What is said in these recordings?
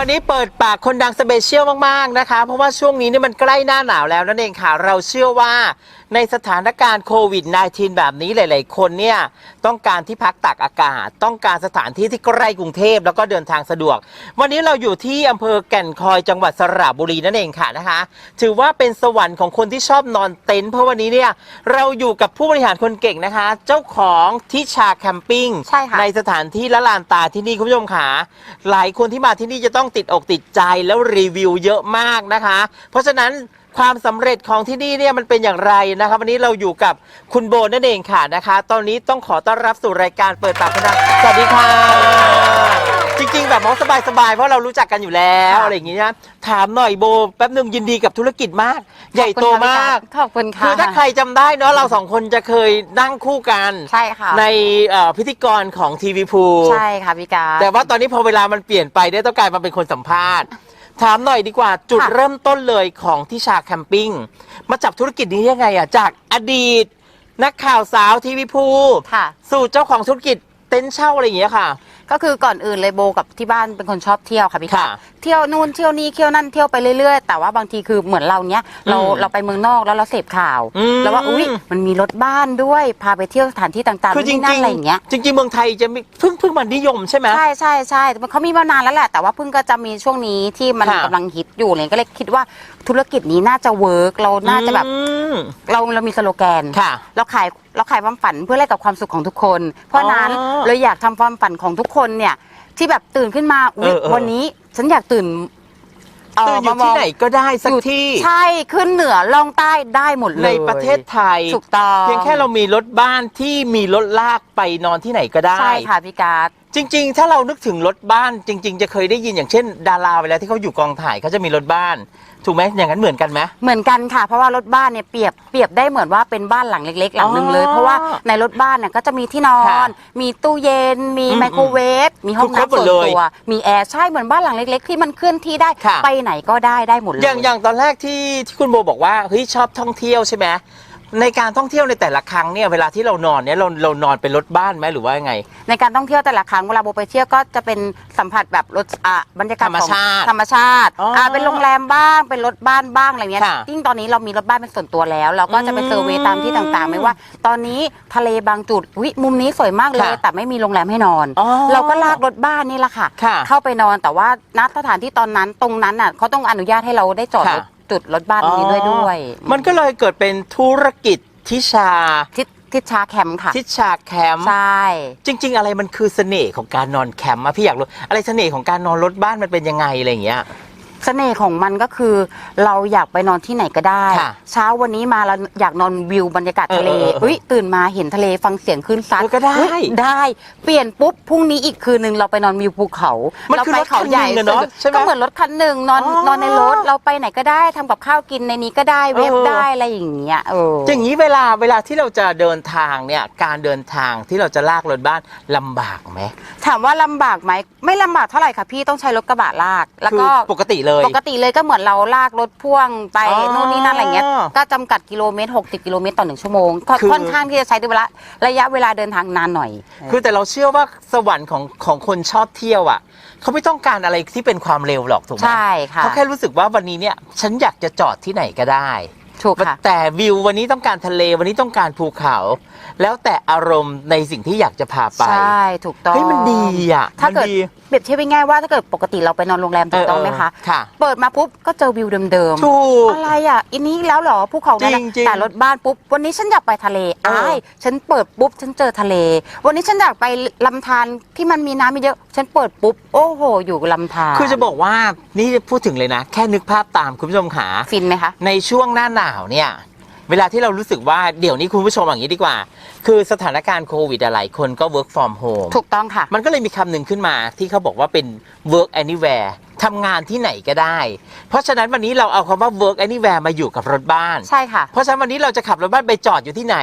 วันนี้เปิดปากคนดังสเปเชียลมากๆนะคะ เพราะว่าช่วงนี้เนี่ยมันใกล้หน้าหนาวแล้วนั่นเองค่ะ เราเชื่อว่าในสถานการณ์โควิด -19 แบบนี้หลาย ๆ คนเนี่ยต้องการที่พักตากอากาศ ต้องการสถานที่ที่ใกล้กรุงเทพแล้วก็เดินทางสะดวก วันนี้เราอยู่ที่อำเภอแก่นคอยจังหวัดสระบุรีนั่นเองค่ะนะคะ ถือว่าเป็นสวรรค์ของคนที่ชอบนอนเต็นท์เพราะวันนี้เนี่ยเราอยู่กับผู้บริหารคนเก่งนะคะ เจ้าของทิชาแคมปิ้งใช่ค่ะในสถานที่ละลานตาที่นี่คุณผู้ชมค่ะหลายคนที่มาที่นี่จะต้องติดอกติดใจแล้วรีวิวเยอะมากนะคะ เพราะฉะนั้น ความสำเร็จของที่นี่เนี่ยมันเป็นอย่างไรนะคะวันนี้เราอยู่กับคุณโบนั่นเองค่ะนะคะ ตอนนี้ต้องขอต้อนรับสู่รายการเปิดปากพนังสวัสดีค่ะ จริงๆ แบบมองสบายๆ เพราะเรารู้จักกันอยู่แล้วค่ะอะไรอย่างงี้นะถามหน่อยโบแป๊บหนึ่งยินดีกับธุรกิจมาก ใหญ่โตมากขอบคุณค่ะคือถ้าใครจำได้เนาะเราสองคนจะเคยนั่งคู่กันใช่ค่ะในเอ่อพิธีกรของทีวีพูใช่ค่ะพี่การแต่ว่าตอนนี้พอเวลามันเปลี่ยนไปได้ต้องกลายมาเป็นคนสัมภาษณ์ ถามหน่อยดีกว่าจุดค่ะ เริ่มต้นเลยของทิชาแคมปิ้งมาจับธุรกิจนี้ยังไงอะจากอดีต นักข่าวสาวทีวีพูค่ะ สู่เจ้าของธุรกิจเต็นท์เช่าอะไรอย่างเงี้ยค่ะ ก็คือก่อนอื่นเลยโบกับที่บ้านเป็นคนชอบเที่ยวค่ะพี่การค่ะ เที่ยวนู่นเที่ยวนี่เที่ยวนั่นเที่ยวไปเรื่อยๆ แต่ว่าบางทีคือเหมือนเราเนี้ยเราอืมเราไปเมืองนอกแล้วเราเสพข่าว อืม แล้วว่าอุ้ยมันมีรถบ้านด้วยพาไปเที่ยวสถานที่ต่างๆคือจที่นั่นริงอะไรอย่างเงี้ย ๆจริง ๆ เมืองไทยจะมีเพิ่งเพิ่งมันนิยมใช่ไหม ใช่ใช่ใช่แต่เขามีมานานแล้วแหละ แต่ว่าเพิ่งก็จะมีช่วงนี้ที่มันค่ะ กำลังฮิตอยู่เลยก็เลยคิดว่าธุรกิจนี้น่าจะเวิร์กเราน่าจะแบบอืมเราเรามีสโลแกน ค่ะ เราขาย เราขายความฝันเพื่อแลกกับความสุขของทุกคน เพราะฉะนั้นอ๋อเราอยากทำความฝันของทุกคนเนี่ย ที่แบบตื่นขึ้นมาอุ๊ยเออเออ วันนี้ฉันอยากตื่นเตื่นอยู่มามที่งไหนก็ได้สักอยู่ที่ใช่ขึ้นเหนือล่องใต้ได้หมดเลยในประเทศไทย ถูกต้องเพียงแค่เรามีรถบ้านที่มีรถลากไปนอนที่ไหนก็ได้ ใช่ค่ะพี่การ์ด จริง ๆ ถ้าเรานึกถึงรถบ้านจริง ๆ จะเคยได้ยินอย่างเช่น ดาราเวลาที่เขาอยู่กองถ่ายเขาจะมีรถบ้าน ถูกไหมอย่างนั้นเหมือนกันไหม เหมือนกันค่ะ เพราะว่ารถบ้านเนี่ยเปรียบเปรียบได้เหมือนว่าเป็นบ้านหลังเล็ก ๆ หลังหนึ่งเลย อ๋อเพราะว่าในรถบ้านเนี่ยก็จะมีที่นอค่ะนมีตู้เย็น มีอืมไมโครเวฟมีห้องคือครบน้ำส่วนหมดเลยตัวมีแอร์ใช่เหมือนบ้านหลังเล็ก ๆ ที่มันเคลื่อนที่ได้ค่ะ ไปไหนก็ได้ได้หมดเลย อย่างอย่างตอนแรกที่ที่คุณโบบอกว่าเฮ้ยชอบท่องเที่ยวใช่ไหม ในการท่องเที่ยวในแต่ละครั้งเนี่ยเวลาที่เรานอนเนี่ยเราเรานอนเป็นรถบ้านไหมหรือว่ายังไง ในการท่องเที่ยวแต่ละครั้งเวลาโบไปเที่ยวก็จะเป็นสัมผัสแบบรถอะบรรยากาศธรรมของชาติธรรมชาติอ๋ออ่่าเป็นโรงแรมบ้างเป็นรถบ้านบ้างอะไรเงี้ยค่ะยิ่งตอนนี้เรามีรถบ้านเป็นส่วนตัวแล้ว เราก็จะไปอืมเซอร์เวย์ตามที่ต่างๆ ไม่ว่า ตอนนี้ทะเลบางจุดวิมุมนี้สวยมากเลย ค่ะแต่ไม่มีโรงแรมให้นอน อ๋อเราก็ลากรถบ้านนี่แหละค่ะ ค่ะเข้าไปนอนแต่ว่าณสถานที่ตอนนั้นตรงนั้นน่ะเขาต้องอนุญาตให้เราได้จอดรถค่ะ จุดรถบ้านตรงนี้ด้วยด้วยมันก็เลยเกิดเป็นธุรกิจทิชาทิศทิศชาแคมป์ค่ะ ทิชาแคมป์ใช่ จริง ๆ อะไรมันคือเสน่ห์ของการนอนแคมป์อะพี่อยากรู้อะไรเสน่ห์ของการนอนรถบ้านมันเป็นยังไงอะไรอย่างเงี้ย เสน่ห์ของมันก็คือ เราอยากไปนอนที่ไหนก็ได้ ค่ะเช้าวันนี้มาเราอยากนอนวิวบรรยากาศทะเลเออเออเออเฮ้ยตื่นมาเห็นทะเลฟังเสียงคลื่นซัดเออก็ได้เฮ้ยได้เปลี่ยนปุ๊บพรุ่งนี้อีกคืนนึงเราไปนอนวิวภูเขามันเราคือไปรถเขาใหญ่คันหนึ่งอะเนอะใช่ไหมก็เหมือนรถคันหนึ่งนอนอ๋อนอนในรถเราไปไหนก็ได้ทำกับข้าวกินในนี้ก็ได้เวฟเออ ได้อะไรอย่างเงี้ยเอออย่างนี้เวลาเวลาที่เราจะเดินทางเนี่ยการเดินทางที่เราจะลากรถบ้านลำบากไหมถามว่าลำบากไหมไม่ลำบากเท่าไหร่ค่ะพี่ต้องใช้รถกระบะลาก แล้วคือก็ ปกติเลย ปกติเลยก็เหมือนเราลากรถพ่วงไปอ๋อนู่นนี่นั่นอะไรเงี้ยก็จำกัดกิโลเมตร 60 กิโลเมตรต่อหนึ่งชั่วโมงก็คือ ค่อนข้างที่จะใช้ระยะระยะเวลาเดินทางนานหน่อย คือแต่เราเชื่อว่าสวรรค์ของของคนชอบเที่ยวอะเขาไม่ต้องการอะไรที่เป็นความเร็วหรอกถูกไหมใช่ค่ะ เขาแค่รู้สึกว่าวันนี้เนี่ย ฉันอยากจะจอดที่ไหนก็ได้ ถูกค่ะ แต่วิววันนี้ต้องการทะเลวันนี้ต้องการภูเขา แล้วแต่อารมณ์ในสิ่งที่อยากจะพาไป ใช่ถูกต้องเฮ้ยมันดีอะถ้าเกิดมันดี เปรียบเทียบง่ายๆว่าถ้าเกิดปกติเราไปนอนโรงแรมถูกต้องไหมคะ เออค่ะ เปิดมาปุ๊บก็เจอวิวเดิมถูกอะไรอะอันนี้แล้วเหรอภูเขานั่นจน่ะริงๆแต่รถบ้านปุ๊บวันนี้ฉันอยากไปทะเลเอออ้ายฉันเปิดปุ๊บฉันเจอทะเล วันนี้ฉันอยากไปลำธารที่มันมีน้ำเยอะฉันเปิดปุ๊บโอ้โห อยู่ลำธารคือจะบอกว่านี่พูดถึงเลยนะ แค่นึกภาพตามคุณผู้ชมขา ฟินไหมคะ ในช่วงหน้าหนาวเนี่ยเวลาที่เรารู้สึกว่าเดี๋ยวนี้คุณผู้ชมอย่างนี้ดีกว่า คือสถานการณ์โควิดอะหลายคนก็ work from home ถูกต้องค่ะ มันก็เลยมีคำหนึ่งขึ้นมาที่เขาบอกว่าเป็น work anywhere ทำงานที่ไหนก็ได้ เพราะฉะนั้นวันนี้เราเอาคำว่า work anywhere มาอยู่กับรถบ้าน ใช่ค่ะ เพราะฉะนั้นวันนี้เราจะขับรถบ้านไปจอดอยู่ที่ไหน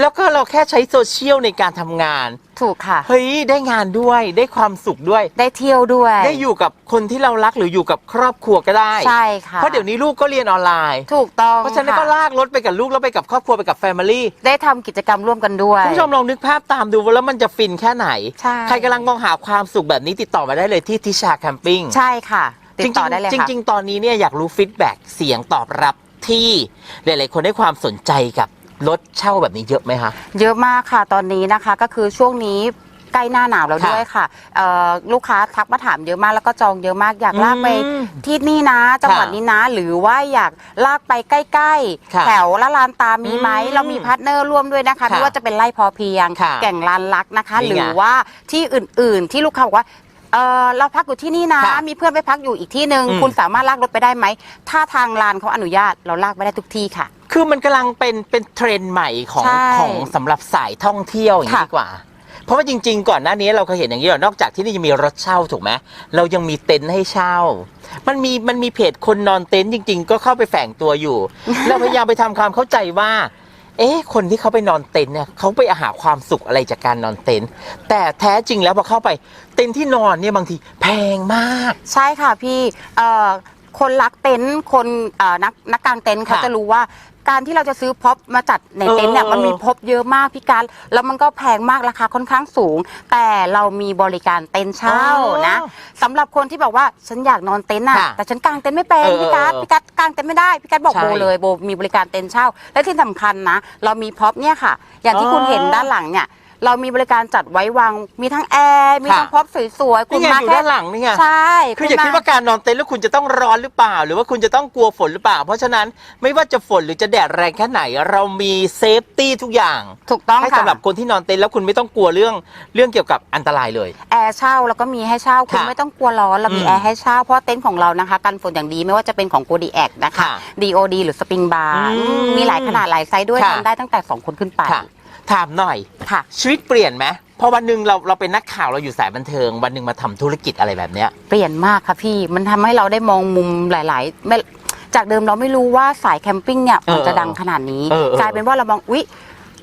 แล้วก็เราแค่ใช้โซเชียลในการทำงาน ถูกค่ะ เฮ้ย ได้งานด้วยได้ความสุขด้วย ได้เที่ยวด้วย ได้อยู่กับคนที่เรารักหรืออยู่กับครอบครัวก็ได้ ใช่ค่ะเพราะเดี๋ยวนี้ลูกก็เรียนออนไลน์ ถูกต้องเพราะฉะนั้นค่ก็ลากรถไปกับลูกแล้วไปกับครอบครัวไปกับแฟมิลี่ได้ทำกิจกรรมร่วมกันด้วย คุณผู้ชมลองนึกภาพตามดูว่าแล้วมันจะฟินแค่ไหน ใช่ ใครกำลังมองหาความสุขแบบนี้ติดต่อมาได้เลยที่ทิชาแคมปิ้ง ใช่ค่ะ ติดต่อได้เลยจริงค่ะๆจริง ๆ ตอนนี้เนี่ยอยากรู้ฟีดแบ็กเสียงตอบรับที่หลาย ๆ คนได้ความสนใจกับ รถเช่าแบบนี้เยอะไหมคะ เยอะมากค่ะตอนนี้นะคะก็คือช่วงนี้ใกล้หน้าหนาวแล้วค่ะด้วยค่ะเอ่อลูกค้าทักมาถามเยอะมากแล้วก็จองเยอะมากอยากลากไปอืมที่นี่นะ จังหวัดค่ะนี้นะ หรือว่าอยากลากไปใกล้ค่ะๆ แถวละลานตามีไหมอืมเรามีพาร์ทเนอร์ร่วมด้วยนะคะค่ะไม่ว่าจะเป็นไร่พอเพียง ค่ะแก่งลานลักนะคะ นี่ไงหรือว่าที่อื่นๆที่ลูกค้าบอกว่าเออเราพักอยู่ที่นี่นะ ค่ะมีเพื่อนไปพักอยู่อีกที่หนึ่งอืม คุณสามารถลากรถไปได้ไหมถ้าทางลานเขาอนุญาตเราลากไปได้ทุกที่ค่ะ คือมันกำลังเป็นเป็นเทรนด์ใหม่ของใช่ของสำหรับสายท่องเที่ยวอย่างนี้ค่ะ ดีกว่า เพราะว่าจริง ๆ ก่อนหน้านี้เราเคยเห็นอย่างนี้หรอนอกจากที่นี่จะมีรถเช่าถูกไหมเรายังมีเต็นท์ให้เช่า มันมีมันมีเพจคนนอนเต็นท์จริง ๆ ก็เข้าไปแฝงตัวอยู่ เราพยายามไปทำความเข้าใจว่า เอ๊ะคนที่เขาไปนอนเต็นท์เนี่ยเขาไปหาความสุขอะไรจากการนอนเต็นท์แต่แท้จริงแล้วพอเข้าไปเต็นท์ที่นอนเนี่ยบางทีแพงมาก ใช่ค่ะพี่เอ่อคนรักเต็นท์คนเอ่อนักนักกางเต็นท์เขาค่ะจะรู้ว่า การที่เราจะซื้อพ็อปมาจัดในเต็นท์เนี่ยเออ มันมีพ็อปเยอะมากพี่การแล้วมันก็แพงมากราคาค่อนข้างสูง แต่เรามีบริการเต็นท์เช่านะสำหรับคนที่บอกว่าฉันอยากนอนเต็นท์อะค่ะแต่ฉันกางเต็นท์ไม่เป็นเออพี่การเออพี่การกางเต็นท์ไม่ได้พี่การบอกใช่โบเลยโบมีบริการเต็นท์เช่า และที่สำคัญนะ เรามีพ็อปเนี่ยค่ะ อย่างที่อ๋อคุณเห็นด้านหลังเนี่ย เรามีบริการจัดไว้วาง มีทั้งแอร์มีทั้งค่ะพ็อปสวยๆคุนี่ณไงมาอยู่แค่ด้านหลังนี่ไง ใช่คืออย่าณม คิดว่าการนอนเต็นท์แล้วคุณจะต้องร้อนหรือเปล่า หรือว่าคุณจะต้องกลัวฝนหรือเปล่า เพราะฉะนั้นไม่ว่าจะฝนหรือจะแดดแรงแค่ไหน เรามีเซฟตี้ทุกอย่างถูกต้องให้ค่ะสำหรับคนที่นอนเต็นท์แล้วคุณไม่ต้องกลัวเรื่องเรื่องเกี่ยวกับอันตรายเลย แอร์เช่าแล้วก็มีให้เช่าคุณค่ะไม่ต้องกลัวร้อนเรามีอืมแอร์ให้เช่าเพราะเต็นท์ของเรานะคะกันฝนอย่างดีไม่ว่าจะเป็นของโกดีแอคนะคะ ค่ะ DOD หรือสปริงบาร์อืมมีหลายขนาดหลายไซส์ด้วยค่ะทำได้ตั้งแต่ 2 คนขึ้นไป ค่ะ ถามหน่อย ค่ะ ชีวิตเปลี่ยนไหมพอวันหนึ่งเราเราเป็นนักข่าวเราอยู่สายบันเทิง วันหนึ่งมาทำธุรกิจอะไรแบบเนี้ย เปลี่ยนมากค่ะพี่ มันทำให้เราได้มองมุมหลาย ๆ ไม่จากเดิมเราไม่รู้ว่าสายแคมปิ้งเนี่ยมันเออจะดังขนาดนี้ เออเออกลายเป็นว่าเรามองอุ๊ย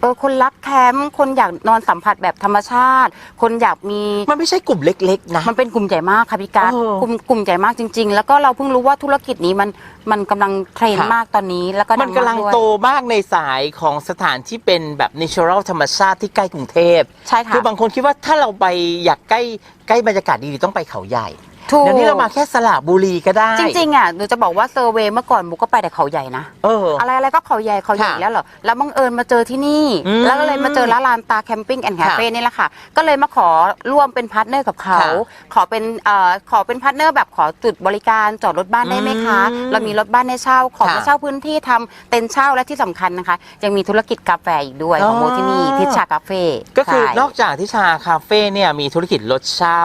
เออคนรักแคมป์คนอยากนอนสัมผัสแบบธรรมชาติ คนอยากมีมันไม่ใช่กลุ่มเล็ก ๆ นะ มันเป็นกลุ่มใหญ่มากค่ะพี่การเออ กลุ่มกลุ่มใหญ่มากจริง ๆ แล้วก็เราเพิ่งรู้ว่าธุรกิจนี้มันมันกำลังเทรนด์ค่ะ มากตอนนี้แล้วก็มันกำลังดัมาด้วยโตมากในสายของสถานที่เป็นแบบ natural ธรรมชาติที่ใกล้กรุงเทพ ใช่ค่ะ คือบางคนคิดว่าถ้าเราไปอยากใกล้ใกล้บรรยากาศดีๆต้องไปเขาใหญ่ ถูก เดี๋ยวนี้เรามาแค่สระบุรีก็ได้จริงๆอะหนูจะบอกว่าเซอร์เวย์เมื่อก่อนบุกก็ไปแต่เขาใหญ่นะ เอออะไรอะไรก็เขาใหญ่เขาใหญ่ค่ะแล้วเหรอ แล้วบังเอิญมาเจอที่นี่ อืมแล้วก็เลยมาเจอร้านลานตาแคมปิ้งแอนด์คาเฟ่ค่ะนี่แหละค่ะ ก็เลยมาขอร่วมเป็นพาร์ทเนอร์กับเขา ค่ะขอเป็นเอ่อขอเป็นพาร์ทเนอร์แบบขอจุดบริการจอดรถบ้านได้ไหมคะ อืมเรามีรถบ้านให้เช่า ขอค่ะมาเช่าพื้นที่ทำเต็นท์เช่าและที่สำคัญนะคะ ยังมีธุรกิจกาแฟอีกด้วยของอ๋อโมที่นี่ทิชชากาเฟ่ก็คือใช่ นอกจากที่ชาคาเฟ่เนี่ยมีธุรกิจรถเช่า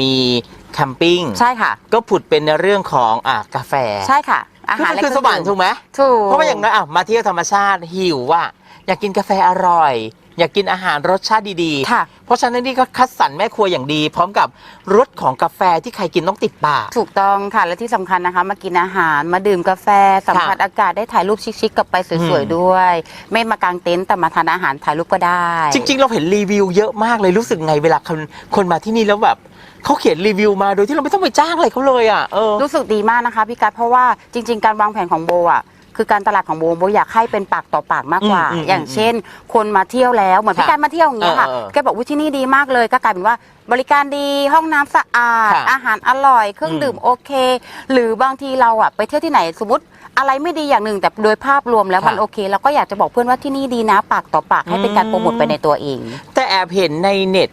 มี แคมปิ้งใช่ค่ะ ก็ผุดเป็นในเรื่องของอะกาแฟใช่ค่ะ อาคือหารมันและคือเคสรื่งวรรค์ดื่มถูกไหมถูกเพราะว่าอย่างน้อยอะมาเที่ยวธรรมชาติหิวว่า อยากกินกาแฟอร่อย อยากกินอาหารรสชาติดีๆ ค่ะ เพราะฉะนั้นนี่ก็คัดสรรแม่ครัวอย่างดี พร้อมกับรสของกาแฟที่ใครกินต้องติดปาก ถูกต้องค่ะ และที่สำคัญนะคะ มากินอาหารมาดื่มกาแฟสัมผัสอากาศได้ถ่ายรูปชิคๆกลับไปสวยอืม ๆด้วย ไม่มากางเต็นท์แต่มาทานอาหารถ่ายรูปก็ได้จริง ๆ เราเห็นรีวิวเยอะมากเลยรู้สึกไงเวลาคนคนมาที่นี่แล้วแบบเขาเขียนรีวิวมาโดยที่เราไม่ต้องไปจ้างอะไรเขาเลยอะเออ รู้สึกดีมากนะคะพี่กัดเพราะว่าจริง ๆ การวางแผนของโบอะ คือการตลาดของโบโบอยากให้เป็นปากต่อปากมากกว่า อืมอืมอย่างเช่น คนมาเที่ยวแล้วเหมือนพี่ค่ะการมาเที่ยวอย่างเงี้ยค่ะเออเออแกบอกว่าที่นี่ดีมากเลยก็กลายเป็นว่าบริการดีห้องน้ำสะอาด ค่ะอาหารอร่อย เครื่องอืม ดื่มโอเค หรือบางทีเราอะไปเที่ยวที่ไหนสมมติอะไรไม่ดีอย่างหนึ่งแต่โดยภาพรวมแล้วค่ะมันโอเคเราก็อยากจะบอกเพื่อนว่าที่นี่ดีนะปากต่อปากให้เป็นการโปรโมทไปในตัวเอง แต่แอบเห็นในเน็ต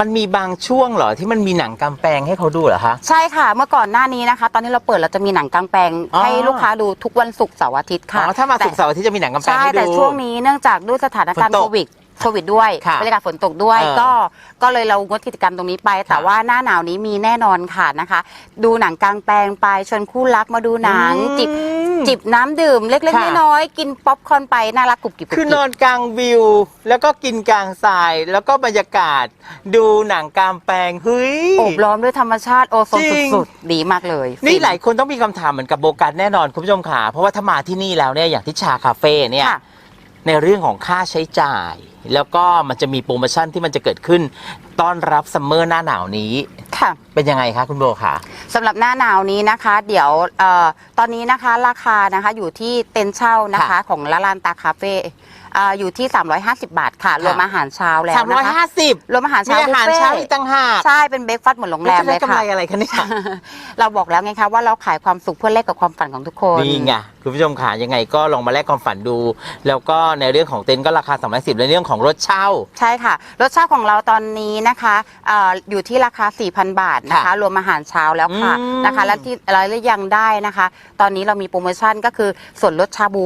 มันมีบางช่วงเหรอที่มันมีหนังกำแพงให้เขาดูเหรอคะ ใช่ค่ะ เมื่อก่อนหน้านี้นะคะ ตอนนี้เราเปิดเราจะมีหนังกลางแปลงอ๋อ ให้ลูกค้าดูทุกวันศุกร์เสาร์อาทิตย์อ๋ค่ะอถ้ามาสุกร์แต่เสาร์อาที่จะมีหนังกำแพงใช่ให้ดู แต่ช่วงนี้เนื่องจากด้วยสถานการณ์ฝนตโคกวิดโควิดด้วยค่ะบรรยากาศฝนตกด้วย เออก็ก็เลยเรางดกิจกรรมตรงนี้ไป แต่ค่ะว่าหน้าหนาวนี้มีแน่นอนค่ะนะคะ ดูหนังกลางแปลงไปชวนคู่รักมาดูหนังจิบอืมจิบ น้ำดื่มเล็กค่ะ ๆน้อยๆกินป๊อปคอร์นไปน่ารักกรุบกริบกรุบคือกรินอบนกลางวิว แล้วก็กินกลางทรายแล้วก็บรรยากาศ ดูหนังกลางแปลงเฮ้ย โอบล้อมด้วยธรรมชาติโอโซนจริง สุดๆดีมากเลยนี่ฟิ หลายคนต้องมีคำถามเหมือนกับโบกัสแน่นอนคุณผู้ชมค่ะเพราะว่าถ้ามาที่นี่แล้วเนี่ยอย่างที่ชาคาเฟ่เนี่ย ค่ะ ในเรื่องของค่าใช้จ่าย แล้วก็มันจะมีโปรโมชั่นที่มันจะเกิดขึ้น ต้อนรับซัมเมอร์หน้าหนาวนี้ ค่ะ เป็นยังไงคะคุณโบคะสำหรับหน้าหนาวนี้นะคะ เดี๋ยวเอ่อตอนนี้นะคะราคานะคะอยู่ที่เต็นท์เช่านะคะค่ะของละลานตาคาเฟ่เอ่ออยู่ที่ 350 บาทค่ะ รวมอาหารเช้าแล้วสามร้อยนะคะห้าสิบรวมอาหารมีเช้าอาหารบุฟฟ่ต์เช้าอีกต่างหากใช่เป็นเบรกฟาสต์เหมือนโรงแรมจะเลได้ยกำค่ะ ไรอะไรคะเนี่ย เราบอกแล้วไงคะว่าเราขายความสุขเพื่อแลกกับความฝันของทุกคน นี่ไง คุณผู้ชมขายังไงก็ลองมาแลกความฝันดู แล้วก็ในเรื่องของเต็นท์ก็ราคา310ในเรื่องของรถเช่า ใช่ค่ะ รสชาติของเราตอนนี้นะคะเอออยู่ที่ราคา 4,000 บาทนะคะ ค่ะรวมอาหารเช้าแล้วค่ะอืม นะคะ และที่อะไรและยังได้นะคะ ตอนนี้เรามีโปรโมชั่นก็คือส่วนลดชาบู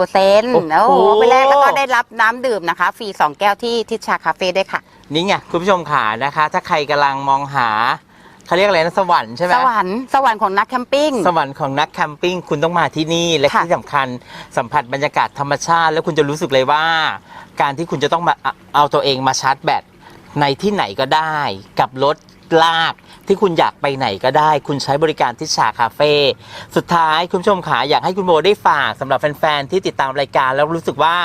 30%โอ้โหไปแรกแล้วก็ได้รับน้ำดื่มนะคะ ฟรี 2 แก้วที่ทิชชาคาเฟ่ด้วยค่ะ นี่ไงคุณผู้ชมขานะคะ ถ้าใครกำลังมองหา เขาเรียกอะไรนะสวรรค์ใช่ไหมสวรรค์สวรรค์ของนักแคมปิ้ง สวรรค์ของนักแคมปิ้งคุณต้องมาที่นี่และค่ะ ที่สำคัญสัมผัสบรรยากาศธรรมชาติ แล้วคุณจะรู้สึกเลยว่า การที่คุณจะต้องมาเอาเอาตัวเองมาชาร์จแบตในที่ไหนก็ได้ กับรถลากที่คุณอยากไปไหนก็ได้ คุณใช้บริการทิชาคาเฟ่สุดท้ายคุณผู้ชมขาอยากให้คุณโบได้ฝากสำหรับแฟนๆที่ติดตามรายการแล้วรู้สึกว่า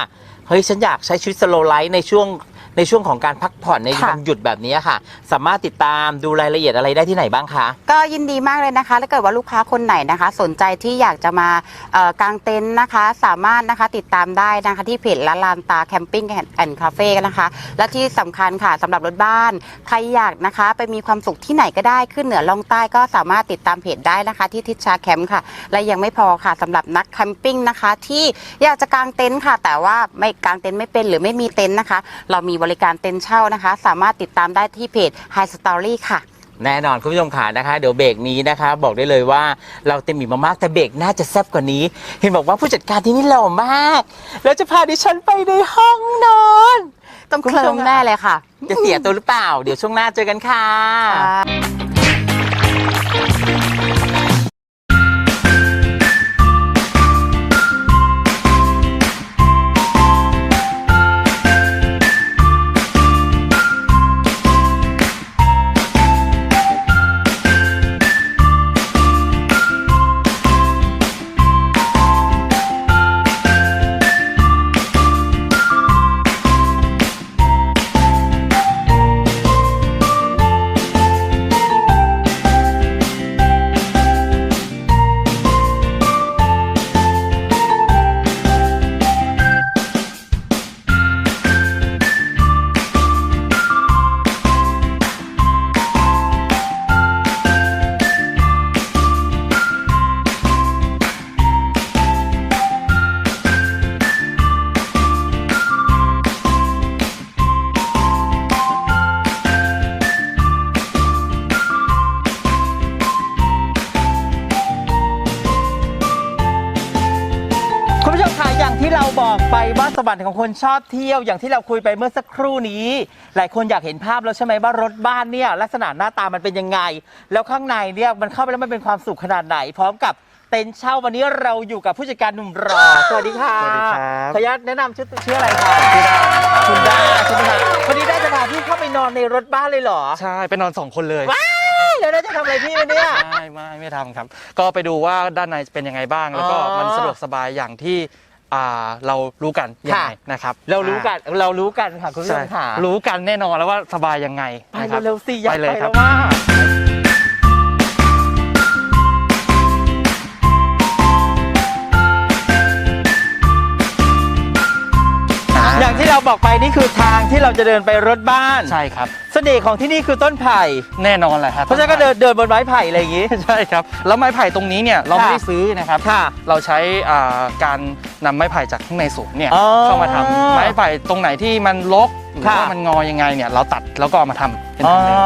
เฮ้ยฉันอยากใช้ชีวิตสโลไลฟ์ในช่วง ในช่วงของการพักผ่อนในค่ะ วันหยุดแบบนี้ค่ะ สามารถติดตามดูรายละเอียดอะไรได้ที่ไหนบ้างคะ ก็ยินดีมากเลยนะคะถ้าเกิดว่าลูกค้าคนไหนนะคะ สนใจที่อยากจะมาเอ่อกางเต็นท์นะคะ สามารถนะคะติดตามได้นะคะที่เพจละลานตาแคมปิ้งแอนด์คาเฟ่นะคะ และที่สำคัญค่ะสำหรับรถบ้าน ใครอยากนะคะ ไปมีความสุขที่ไหนก็ได้ขึ้นเหนือล่องใต้ก็สามารถติดตามเพจได้นะคะ ที่ทิชชาแคมป์ค่ะ และยังไม่พอค่ะสำหรับนักแคมปิ้งนะคะ ที่อยากจะกางเต็นท์ค่ะ แต่ว่าไม่กางเต็นท์ไม่เป็นหรือไม่มีเต็นท์นะคะ เรามีบริการเต็นท์เช่านะคะ สามารถติดตามได้ที่เพจ High Story ค่ะ แน่นอนคุณผู้ชมขานะคะ เดี๋ยวเบรกนี้นะคะ บอกได้เลยว่าเราเต็มอิ่มมากๆแต่เบรกน่าจะแซ่บกว่านี้ เห็นบอกว่าผู้จัดการที่นี่หล่อมาก แล้วจะพาดิฉันไปในห้องนอน ต้องเคลิ้มแน่เลยค่ะ จะเสียตัวหรือเปล่า เดี๋ยวช่วงหน้าเจอกันค่ะ ของคนชอบเที่ยวอย่างที่เราคุยไปเมื่อสักครู่นี้ หลายคนอยากเห็นภาพแล้วใช่ไหมว่ารถบ้านเนี่ยลักษณะหน้าตามันเป็นยังไง แล้วข้างในเนี่ยมันเข้าไปแล้วมันเป็นความสุขขนาดไหน พร้อมกับเต็นท์เช่าวันนี้เราอยู่กับผู้จัดการหนุ่มรอสวัสดีค่ะสวัสดีครับ ขออนุญาตแนะนำชื่อชื่ออะไรคะคุณด้าใช่ไหมคะวันนี้ได้จะพาพี่เข้าไปนอนในรถบ้านเลยเหรอใช่ไปนอนสองคนเลยว้ายแล้วได้จะทำอะไรพี่วันเนี้ยไม่ไม่ไม่ทำครับ ก็ไปดูว่าด้านในเป็นยังไงบ้าง แล้วก็อ๋อ มันสะดวกสบายอย่างที่ อ่าเรารู้กันยังไงค่ะนะครับเรารู้กันเรารู้กันค่ะคุณผู้ชใช่มค่ะรู้กันแน่นอนแล้วว่าสบายยังไงไปนะครับเร็วๆสิอยากไปเลยไปครัแล้บวว่า บอกไปนี่คือทางที่เราจะเดินไปรถบ้าน ใช่ครับ เสน่ห์ของที่นี่คือต้นไผ่ แน่นอนแหละครับเพราะฉะนั้นก็เดินเดินบนไม้ไผ่อะไรอย่างงี้ ใช่ครับ แล้วไม้ไผ่ตรงนี้เนี่ยเราไม่ค่ะได้ซื้อนะครับ ค่ะเราใช้อ่าการนำไม้ไผ่จากข้างในสวนเนี่ยอ๋อเข้ามาทำไม้ไผ่ตรงไหนที่มันรกหรือค่ะ ว่ามันงอยังไงเนี่ยเราตัดแล้วก็เอามาทำเป็นอ๋อทางเดิน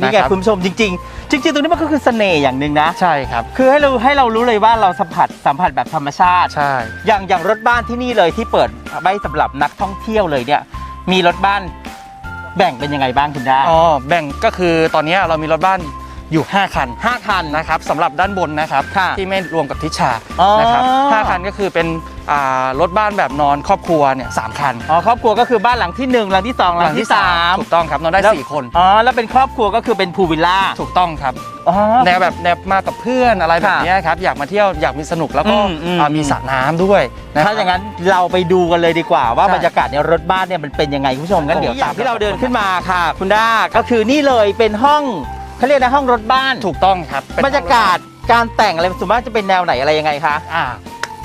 นี่ไงนะครับ คุณผู้ชมจริง ๆ จริงๆตรงนี้มันก็คือเสน่ห์อย่างหนึ่งนะ ใช่ครับ คือให้เราให้เรารู้เลยว่าเราสัมผัสสัมผัสแบบธรรมชาติ ใช่ อย่างอย่างรถบ้านที่นี่เลยที่เปิดไว้สำหรับนักท่องเที่ยวเลยเนี่ย มีรถบ้านแบ่งเป็นยังไงบ้างคุณด้าอ๋อแบ่งก็คือตอนนี้เรามีรถบ้านอยู่ 5 คันห้าคัน นะครับสำหรับด้านบนนะครับ ค่ะที่ไม่รวมกับทิชชาอ๋อ นะครับห้าคันก็คือเป็นอ่า รถบ้านแบบนอนครอบครัวเนี่ยสามคันอ๋อครอบครัวก็คือบ้านหลังที่หนึ่งหลังที่สองหลังที่สามถูกต้องครับนอนได้แล้วสี่คนอ๋อแล้วเป็นครอบครัวก็คือเป็นพูลวิลล่าถูกต้องครับอ๋อแนวแบบแนวมากับเพื่อนอะไรแบบค่ะเนี้ยครับอยากมาเที่ยวอยากมีสนุกแล้วก็อืมอืมอ่ามีสระน้ำด้วยะถ้าอย่างนั้นเราไปดูกันเลยดีกว่า ว่าใช่บรรยากาศในรถบ้านเนี่ยมันเป็นยังไงคุณผู้ชมงั้นโอ้เดี๋ยวโหตามที่เราเดินขึ้นมาค่ะ คุณด้าก็คือนี่เลยเป็นห้องเขาเรียกนะห้องรถบ้านถูกต้องครับเป็นบรรยากาศการแต่งอะไรส่วนมากจะเป็นแนวไหนอะไรยังไงคะอ่า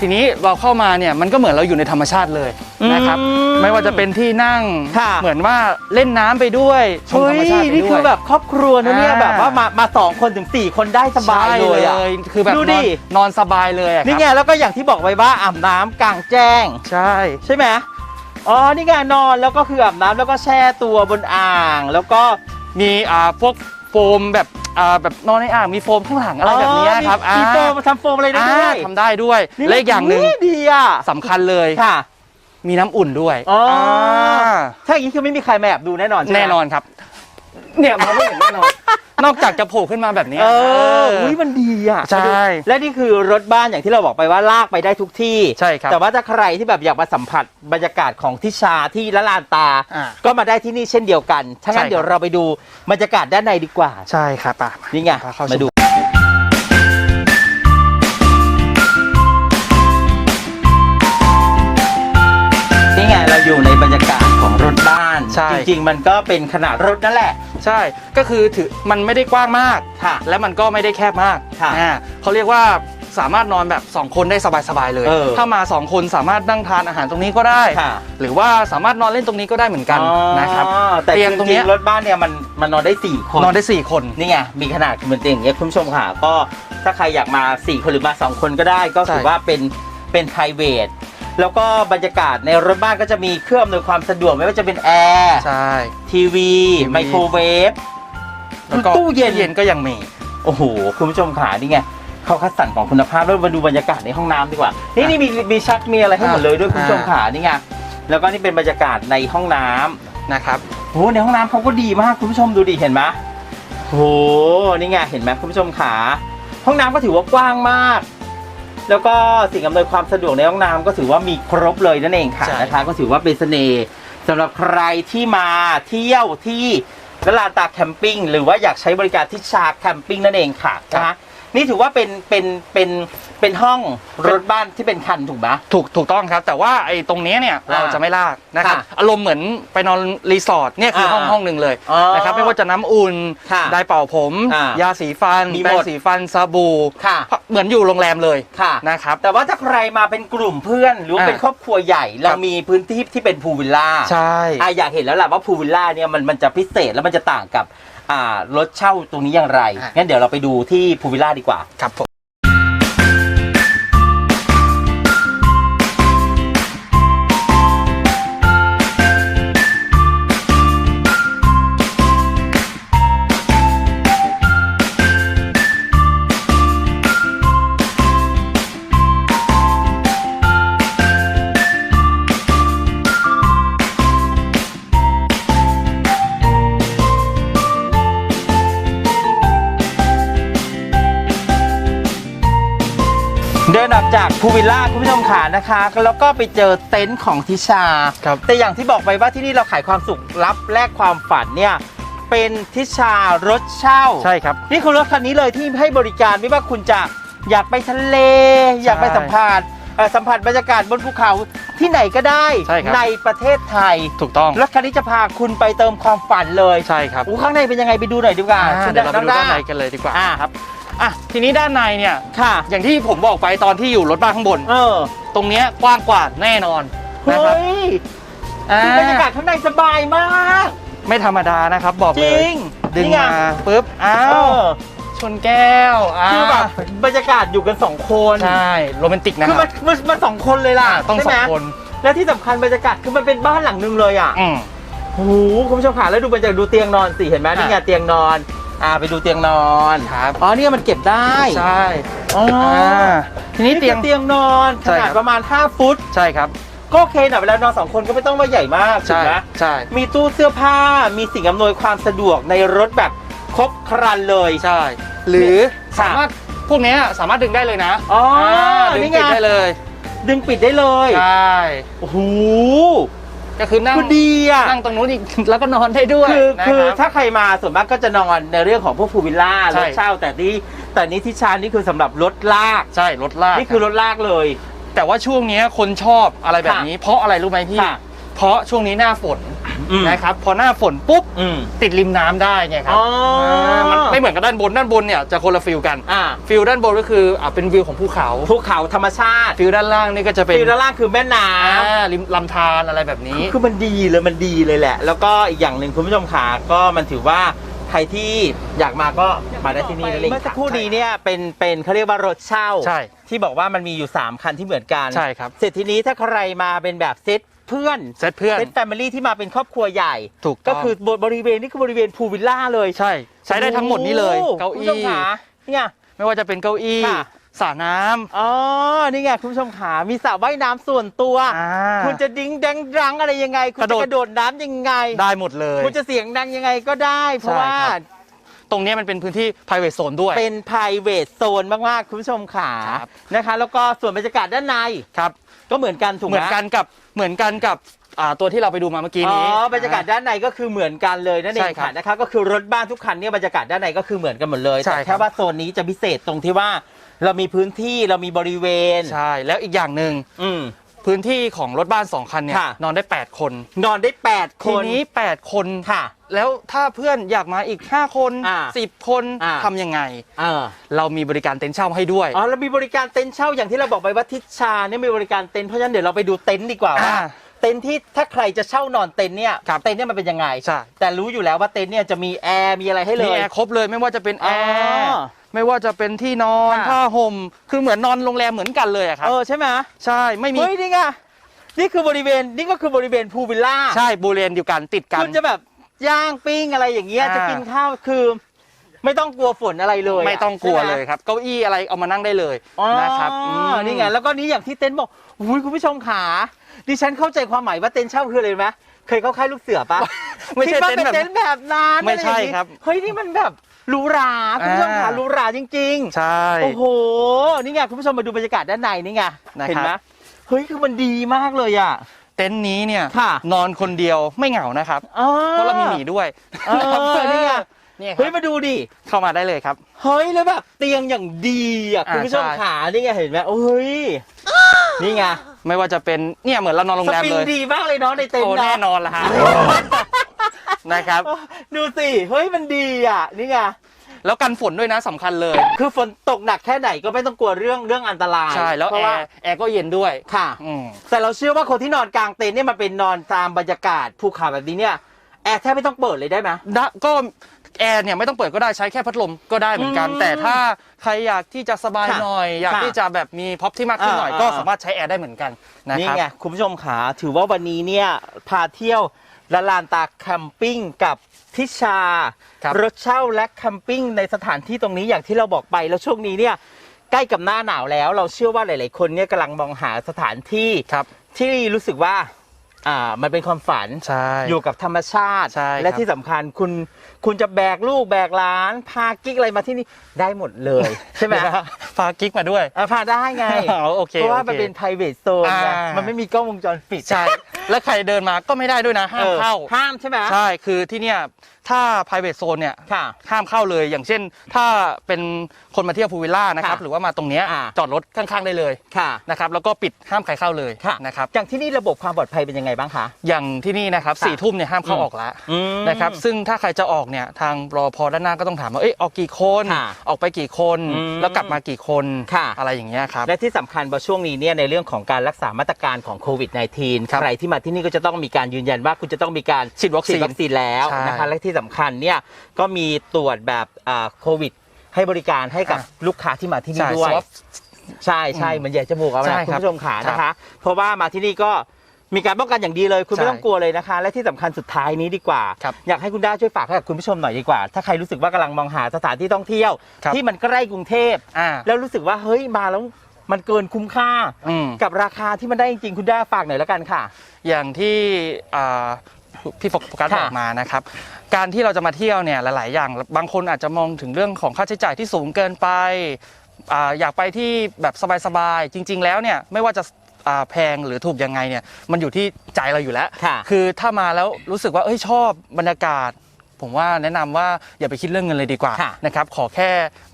ทีนี้เราเข้ามาเนี่ยมันก็เหมือนเราอยู่ในธรรมชาติเลยนะครับ อืมไม่ว่าจะเป็นที่นั่ง ค่ะ เหมือนว่าเล่นน้ำไปด้วยชมเฮ้ธรยรมชาติไปด้วย นี่คือแบบครอบครัวนะเนี่ยอ่า แบบว่ามามาสองคนถึงสี่คนได้สบายเลยอะใช่คือแบบดูนดิ อนนอนสบายเลยอะครับนี่ไงแล้วก็อย่างที่บอกไว้ว่าอาบน้ำกลางแจ้ง ใช่ ใช่ไหมอ๋อ นี่ไงนอนแล้วก็คืออาบน้ำแล้วก็แช่ตัวบนอ่าง แล้วก็มีอ่าพวกโฟมแบบ อ่าแบบนอนในอ่างมีโฟมข้างหลังอะไรแบบเนี้ยครับมีมีโฟมมาทำโฟมอะไรได้ด้วยอ่าทำได้ด้วยนี่และอีกอย่างหนึ่งดีอะสำคัญเลยค่ะ มีน้ำอุ่นด้วยอ๋ออ่าถ้าอย่างนี้คือไม่มีใครมาแอบดูแน่นอนใช่ไหมแน่นอนครับ เนี่ยมองไม่เห็นแน่นอน นอกจากจะโผล่ขึ้นมาแบบเนี้ยเออเอออุ้ยมันดีอะใช่และนี่คือรถบ้านอย่างที่เราบอกไปว่าลากไปได้ทุกที่ ใช่ครับ แต่ว่าถ้าใครที่แบบอยากมาสัมผัสบรรยากาศของทิชาที่ละลานตา อ่า ก็มาได้ที่นี่เช่นเดียวกันถ้างั้นใช่ครับเดี๋ยวเราไปดูบรรยากาศด้านในดีกว่า ใช่ครับป่ะนี่ไง พเข้มาดู ใช่ จริงๆ มันก็เป็นขนาดรถนั่นแหละ ใช่ก็คือถือมันไม่ได้กว้างมาก ค่ะ และมันก็ไม่ได้แคบมากค่ะอ่าเขาเรียกว่าสามารถนอนแบบ 2 คนได้สบายๆเลย เออถ้ามา 2 คนสามารถนั่งทานอาหารตรงนี้ก็ได้ ค่ะ หรือว่าสามารถนอนเล่นตรงนี้ก็ได้เหมือนกันอ๋อนะครับแต่เตียงตรงเนี้ยจๆรถบ้านเนี่ยมันมันนอนได้สี่คนนอนได้ 4 คน นี่ไงมีขนาดเหมือนเตียงอย่างเงี้ยคุณผู้ชมค่ะก็ถ้าใครอยากมา4คนหรือมา2คนก็ได้ ก็ถือใช่ ว่าเป็นเป็น p r i v a t แล้วก็บรรยากาศในรถบ้านก็จะมีเครื่องอำนวยความสะดวกไม่ว่าจะเป็นแอร์ใช่ทีวี ไมโครเวฟ แล้วก็ตู้เย็น เย็นก็ยังมี โอ้โห คุณผู้ชมขานี่ไงเขาคัดสรรของคุณภาพแล้วมาดูบรรยากาศในห้องน้ำดีกว่า นี่นี่มีมีชักมีอะไรให้หมดเลยด้วยอ่าคุณผู้ชมขานี่ไงแล้วก็นี่เป็นบรรยากาศในห้องน้ำ นะครับโอ้โหในห้องน้ำเขาก็ดีมากคุณผู้ชมดูดิเห็นไหมโอ้โหนี่ไงเห็นไหมคุณผู้ชมขาห้องน้ำก็ถือว่ากว้างมาก แล้วก็สิ่งอำนวยความสะดวกในห้องน้ำก็ถือว่ามีครบเลยนั่นเองค่ะใช่ นะคะ ก็ถือว่าเป็นเสน่ห์สำหรับใครที่มาเที่ยวที่ละลานตาแคมปิ้งหรือว่าอยากใช้บริการที่ชาแคมปิ้งนั่นเองค่ะนะคะ นี่ถือว่าเป็นเป็นเป็นเป็นห้องรถบ้านที่เป็นคันถูกไหม ถูกถูกต้องครับ แต่ว่าไอ้ตรงเนี้ยเนี่ยอ่าเราจะไม่ลากนะครับค่ะอารมณ์เหมือนไปนอนรีสอร์ทเนี่ยคือห้องอ่าห้องหนึ่งเลยอ๋อนะครับไม่ว่าจะน้ำอุ่นค่ะไดร์เป่าผม อ่ายาสีฟันมีหมดแปรงสีฟันสบู่ค่ะ เหมือนอยู่โรงแรมเลยค่ะนะครับ แต่ว่าถ้าใครมาเป็นกลุ่มเพื่อนหรือว่าอ่าเป็นครอบครัวใหญ่ เรามีพื้นที่ที่เป็นพูลวิลล่าใช่ อะอยากเห็นแล้วล่ะว่าพูลวิลล่าเนี่ยมันมันจะพิเศษแล้วมันจะต่างกับอ่ารถเช่าตรงนี้อย่างไร อะ งั้นเดี๋ยวเราไปดูที่พูลวิลล่าดีกว่า ครับผม ดินออกจากพูลวิลล่าคุณผู้ชมขานะคะ แล้วก็ไปเจอเต็นท์ของทิชา ครับ แต่อย่างที่บอกไปว่าที่นี่เราขายความสุขรับแลกความฝันเนี่ยเป็นทิชารถเช่าใช่ครับ นี่คือรถคันนี้เลยที่ให้บริการไม่ว่าคุณจะอยากไปทะเล อยากไปสัมผัสเอ่อสัมผัสบรรยากาศบนภูเขาที่ไหนก็ได้ใช่ครับ ประเทศไทยถูกต้อง รถคันนี้จะพาคุณไปเติมความฝันเลยใช่ครับอู้ข้างในเป็นยังไงไปดูหน่อยดีกว่าอ่าคุณเดี๋ยวเราไปดูน้ด้านในด้กันเลยดีกว่าอ่าครับ อะทีนี้ด้านในเนี่ย ค่ะ อย่างที่ผมบอกไปตอนที่อยู่รถบ้านข้างบน เออตรงเนี้ยกว้างกว่าแน่นอนนะเฮ้ครับยอ่าคือบรรยากาศข้างในสบายมาก ไม่ธรรมดานะครับบอกจเลริย งดึงนี่ไมาปุ๊บอ้าเอวอชนแก้วอ้าคือแบวบบรรยากาศอยู่กันสองคนใช่โรแมนติกนะคือคมัรันบมันมันสองคนเลยล่ะต้องใช่สไหอมงคนและที่สำคัญบรรยากาศคือมันเป็นบ้านหลังนึงเลยอะ อืม โอ้โหคุณผู้ชมขาแล้วดูบรรยากาศดูเตียงนอนสิเห็นไหมอะนี่ไงเตียงนอน อ่าไปดูเตียงนอนครับอ๋อเนี่ยมันเก็บได้ใช่อ๋ออ่าทีนี้นี่เตียงคือเตียงนอนขใช่นาครัดบประมาณ 5 ฟุต ใช่ครับก็โอเคนะเวลานอนสองคนก็ไม่ต้องว่าใหญ่มากถูใช่กไหมใช่มีตู้เสื้อผ้ามีสิ่งอำนวยความสะดวกในรถแบบครบครันเลยใช่ หรือค่ะสามารถพวกเนี้ยสามารถดึงได้เลยนะอ๋อดึงนี่ไงติดได้เลย ดึงปิดได้เลยใช่โอ้โห ก็คือนั่งคือดีอะนั่งตรงนู้นอีกแล้วก็นอนได้ด้วยคือนะคือรับ ถ้าใครมาส่วนมากก็จะนอนในเรื่องของพวกพูลวิลล่าใช่ รถเช่าแต่ที่แต่นี้ที่ชานนี่คือสำหรับรถลาก ใช่รถลากนี่คือรถลากเลย แต่ว่าช่วงเนี้ยคนชอบอะไรแบบนี้ เพราะอะไรรู้ไหมพี่ ค่ะ เพราะช่วงนี้หน้าฝนอืม นะครับพอหน้าฝนปุ๊บอืม ติดริมน้ำได้ไงครัอ๋ออ่ามันไม่เหมือนกับด้านบนด้านบนเนี่ยจะคนละฟิลกันอ่าฟิลด้านบนก็คืออ่าเป็นวิวของภูเขาภูเขาธรรมชาติฟิลด้านล่างนี่ก็จะเป็นฟิลด้านล่างคือแม่น้อ่าริมลำธารอะไรแบบนี้ำคือมันดีเลยมันดีเลยแหละ แล้วก็อีกอย่างหนึ่งคุณผู้ชมขาก็มันถือว่าใครที่อยากมาก็มาได้ที่นี่นั่นเองเมื่อสักครู่นี้เนี่ยเป็นเป็นเขาเรียกว่ารถเช่า ใช่ที่บอกว่ามันมีอยู่ 3 คันที่เหมือนกันใช่ครับ เสร็จทีนี้ถ้าใครมาเป็นแบบเซต เพื่อนเซตเพื่อนเซตแฟมิลี่ที่มาเป็นครอบครัวใหญ่ ถูกต้ก็องคือบริเวณนี่คือบริเวณพูลวิลล่าเลยใช่ ใช้ได้ทั้งหมดนี้เลยโอ้โหเก้าคุณอี้ผู้ชมขาเนี่ย ไม่ว่าจะเป็นเก้าอี้ค่ะ สระน้ำอ๋อ นี่ไงคุณผู้ชมขามีสระว่ายน้ำส่วนตัว อ่า คุณจะดิ้งแดงดังอะไรยังไง คุณกระโดจะด กระโดดน้ำยังไง ได้หมดเลย คุณจะเสียงดังยังไงก็ได้ เพราะใช่ว่าครับ ตรงเนี้ยมันเป็นพื้นที่ private zone ด้วย เป็น private zone มาก ๆ คุณผู้ชมขาครับ นะคะ แล้วก็ส่วนบรรยากาศด้านใน ครับ ก็เหมือนกันถูกไหเหมมือนกันกับเหมือนกันกับอ่าตัวที่เราไปดูมาเมื่อกี้อ๋อนี้ บรรยากาศด้านในก็คือเหมือนกันเลยนั่นเอใช่งครับค่ะนะคะก็คือรถบ้านทุกคันเนี่ยบรรยากาศด้านในก็คือเหมือนกันหมดเลยใช่แต่ครัแค่บว่าโซนนี้จะพิเศษตรงที่ว่า เรามีพื้นที่เรามีบริเวณ ใช่แล้วอีกอย่างหนึ่ง อืม พื้นที่ของรถบ้าน2คันเนี่ยค่ะ นอนได้ 8 คนนอนได้ 8 คทีน นี้ 8 คนค่ะ แล้วถ้าเพื่อนอยากมาอีก 5 คน อ่า10 คนอ่า ทำยังไง เออเรามีบริการเต็นท์เช่าให้ด้วย อ๋อเรามีบริการเต็นท์เช่าอย่างที่เราบอกไปว่าทิชชาเนี่ยมีบริการเต็นท์เพราะฉะนั้นเดี๋ยวเราไปดูเต็นท์ดีกว่าว่าอ่าเต็นท์ที่ถ้าใครจะเช่านอนเต็นท์เนี่ยครับเต็นท์เนี่ยมันเป็นยังไงใช่ แต่รู้อยู่แล้วว่าเต็นท์เนี่ยจะมีแอร์มีอะไรให้เลมียแอร์ครบเลยไม่ว่าจะเป็นแออ๋ร์อ ไม่ว่าจะเป็นที่นอนค่ะ ผ้าห่มคือเหมือนนอนโรงแรมเหมือนกันเลยอะครับ เออใช่ไหมใช่ไม่มีเฮ้ยนี่ไงนี่คือบริเวณนี่ก็คือบริเวณพูลวิลล่าใช่บูเรนอยู่กันติดกัน คุณจะแบบย่างปิ้งอะไรอย่างเงี้ยอ่า จะกินข้าวคือ ไม่ต้องกลัวฝนอะไรเลยะไม่ต้องกลัวใช่ไหมเลยครับ เก้าอี้อะไรเอามานั่งได้เลยอ๋อนะครับมนี่ไงแล้วก็นี้อย่างที่เต็นท์บอกอุ้ยคุณผู้ชมขาดิฉันเข้าใจความหมายว่าเต็นท์เช่าคืออะไรรู้ไหมเคยเข้าค่ายลูกเสือปะไม่ใช่คิดว่าเต็นท์เป็นแบบ เต็นท์แบบนั้นไม่ใช่อะอย่างงี้ครับ เฮ้ยนี่มันแบบ หรูหราคุณผู้ชมขาอ่าหรูหราจริงใช่ๆโอ้โห นี่ไงคุณผู้ชมมาดูบรรยากาศด้านในนี่ไงนะครับ เห็นไหมเฮ้ยคือมันดีมากเลยอะ เต็นท์นี้เนี่ยค่ะ นอนคนเดียวไม่เหงานะครับอ๋อเพราะเรามีหมีด้วยเออนี่ไงเนี่ยคเฮ้ยรับมาดูดิ เข้ามาได้เลยครับ เฮ้ยแล้วแบบเตียงอย่างดีอะอ่าคุณผู้ชมใช่ ขานี่ไงเห็นไหมโอ้ยนี่ไงไม่ว่าจะเป็นเนี่ยเหมือนเรานอนโรงสแรมปริงเลยดีมากเลยเนาะในเต็นโอ้ท์แน่เนาะนอนละฮะ นะครับ ดูสิ เฮ้ยมันดีอะ นี่ไง แล้วกันฝนด้วยนะสำคัญเลย คือฝนตกหนักแค่ไหนก็ไม่ต้องกลัวเรื่องเรื่องอันตรายใช่ แล้วเพแอราะว่าร์แอร์ก็เย็นด้วย ค่ะ อืม แต่เราเชื่อว่าคนที่นอนกลางเต็นท์เนี่ยมันเป็นนอนตามบรรยากาศภูเขาแบบนี้เนี่ยแอร์แทบไม่ต้องเปิดเลยได้ไหมได้ก็แอร์เนี่ยไม่ต้องเปิดก็ได้ใช้แค่พัดลมก็ได้เหมือนกัน อืมแต่ถ้าใครอยากที่จะสบายค่ะหน่อย อยากค่ะที่จะแบบมีพ็อปที่มากขึ้นหน่อยอ่า ก็อ่าสามารถใช้แอร์ได้เหมือนกันนะนี่ครับไงคุณผู้ชมขาถือว่าวันนี้เนี่ยพาเที่ยว ละลานตาแคมปิ้งกับทิชาครับรถเช่าและแคมปิ้งในสถานที่ตรงนี้อย่างที่เราบอกไปแล้วช่วงนี้เนี่ยใกล้กับหน้าหนาวแล้ว เราเชื่อว่าหลาย ๆ คนเนี่ยกำลังมองหาสถานที่ครับ ที่รู้สึกว่า อ่ามันเป็นความฝัน ใช่ อยู่กับธรรมชาติ ใช่และครับ ที่สำคัญคุณคุณจะแบกลูกแบกหลาน พากิ๊กอะไรมาที่นี่ได้หมดเลย ใช่ไหมเดี๋ยวนะพากิ๊กมาด้วย อะพาได้ไงอ๋อโอเคเพราะว่าโอเคมันเป็น private zone ไงอ่ามั มันไม่มีกล้องวงจรปิดใช่ แล้วใครเดินมาก็ไม่ได้ด้วยนะ ห้ามออเข้าห้ามใช่ไหมใช่ คือที่เนี่ย ถ้า private zone เนี่ย ค่ะ ห้ามเข้าเลย อย่างเช่น ถ้าเป็นคนมาเที่ยวพูลวิลล่านะครับ ค่ะหรือว่ามาตรงเนี้ยอ่า จอดรถข้างๆได้เลยค่ะ นะครับ แล้วก็ปิดห้ามใครเข้าเลยค่ะ นะครับ อย่างที่นี่ระบบความปลอดภัยเป็นยังไงบ้างคะ อย่างที่นี่นะครับค่ะสี่ทุ่มเนี่ยห้ามเข้าอืมออกแล้วอืมนะครับซึ่งถ้าใครจะออกเนี่ยทางรอพอด้านหน้าก็ต้องถามว่าเอ้ยออกกี่คน ค่ะออกไปกี่คนอืมแล้วกลับมากี่คนค่ะ อะไรอย่างเงี้ยครับ และที่สำคัญพอช่วงนี้เนี่ยในเรื่องของการรักษามาตรการของโควิด -19 ครับใครที่มาที่นี่ก็จะต้องมีการยืนยันว่าคุณจะต้องมีการฉีดวัคซีนวัคซีนแล้วใช่นะคะและที่สำคัญเนี่ยก็มีตรวจแบบอ่าโควิด ให้บริการให้กับอะ ลูกค้าที่มาที่นี่ใช่ด้วย swab ใช่ใช่อืมเหมือนใหญ่จมูกเอาใช่นะคุณครับผู้ชมขาครับนะคะ เพราะว่ามาที่นี่ก็ มีการป้องกันอย่างดีเลยคุณไม่ใช่ต้องกลัวเลยนะคะ และที่สำคัญสุดท้ายนี้ดีกว่า ครับอยากให้คุณด้าช่วยฝากให้กับคุณผู้ชมหน่อยดีกว่า ถ้าใครรู้สึกว่ากำลังมองหาสถานที่ท่องเที่ยว ครับ ที่มันใกล้กรุงเทพ อ่า แล้วรู้สึกว่าเฮ้ยมาแล้วมันเกินคุ้มค่า อืม กับราคาที่มันได้จริงๆคุณด้าฝากหน่อยแล้วกันค่ะ อย่างที่อ่าพี่โฟกัสค่ะบอกมานะครับ การที่เราจะมาเที่ยวเนี่ยหลาย ๆ อย่างบางคนอาจจะมองถึงเรื่องของค่าใช้จ่ายที่สูงเกินไปอาอยากไปที่แบบสบาย ๆ จริง ๆ แล้วเนี่ยไม่ว่าจะอ่า แพงหรือถูกยังไงเนี่ยมันอยู่ที่ใจเราอยู่แล้ว ค่ะ คือถ้ามาแล้วรู้สึกว่าเอ้ยชอบบรรยากาศ ผมว่าแนะนำว่าอย่าไปคิดเรื่องเงินเลยดีกว่าค่ะนะครับขอแค่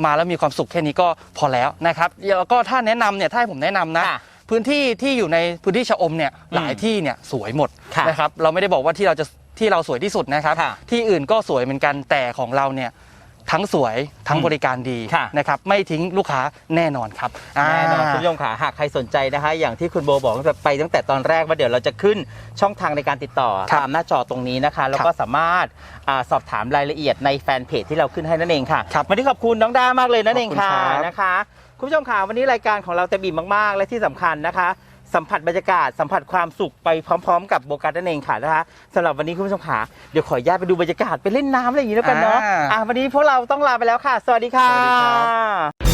มาแล้วมีความสุขแค่นี้ก็พอแล้วนะครับแล้วก็ถ้าแนะนำเนี่ยถ้าให้ผมแนะนำนะ ค่ะพื้นที่ที่อยู่ในพื้นที่ชะอมเนี่ยอืมหลายที่เนี่ยสวยหมดค่ะนะครับเราไม่ได้บอกว่าที่เราจะที่เราสวยที่สุดนะครับ ค่ะ ที่อื่นก็สวยเหมือนกันแต่ของเราเนี่ย ทั้งสวยทั้งอืมบริการดีค่ะ นะครับไม่ทิ้งลูกค้าแน่นอนครับแน่นอนาคุณผู้ชมค่ะหากใครสนใจนะคะ อย่างที่คุณโบบอกตั้งแต่ไปตั้งแต่ตอนแรกว่าเดี๋ยวเราจะขึ้นช่องทางในการติดต่อครับตามหน้าจอตรงนี้นะคะ แล้วก็สามารถอาสอบถามรายละเอียดในแฟนเพจที่เราขึ้นให้นั่นเองค่ะครับวันนี้ขอบคุณน้องดามากเลยนั่นเองค่ะขอบคุณครับนะคะ คุณผู้ชมค่ะวันนี้รายการของเราเต็มอิ่มมากๆ และที่สำคัญนะคะ สัมผัสบรรยากาศสัมผัสความสุขไปพร้อม ๆ กับโบกัสนั่นเองค่ะนะคะสำหรับวันนี้คุณผู้ชมค่ะเดี๋ยวขออนุญาตไปดูบรรยากาศไปเล่นน้ำอะไรอย่างนี้แล้วกันเนาะอ่าอะวันนี้พวกเราต้องลาไปแล้วค่ะ สวัสดีค่ะสวัสดีครับ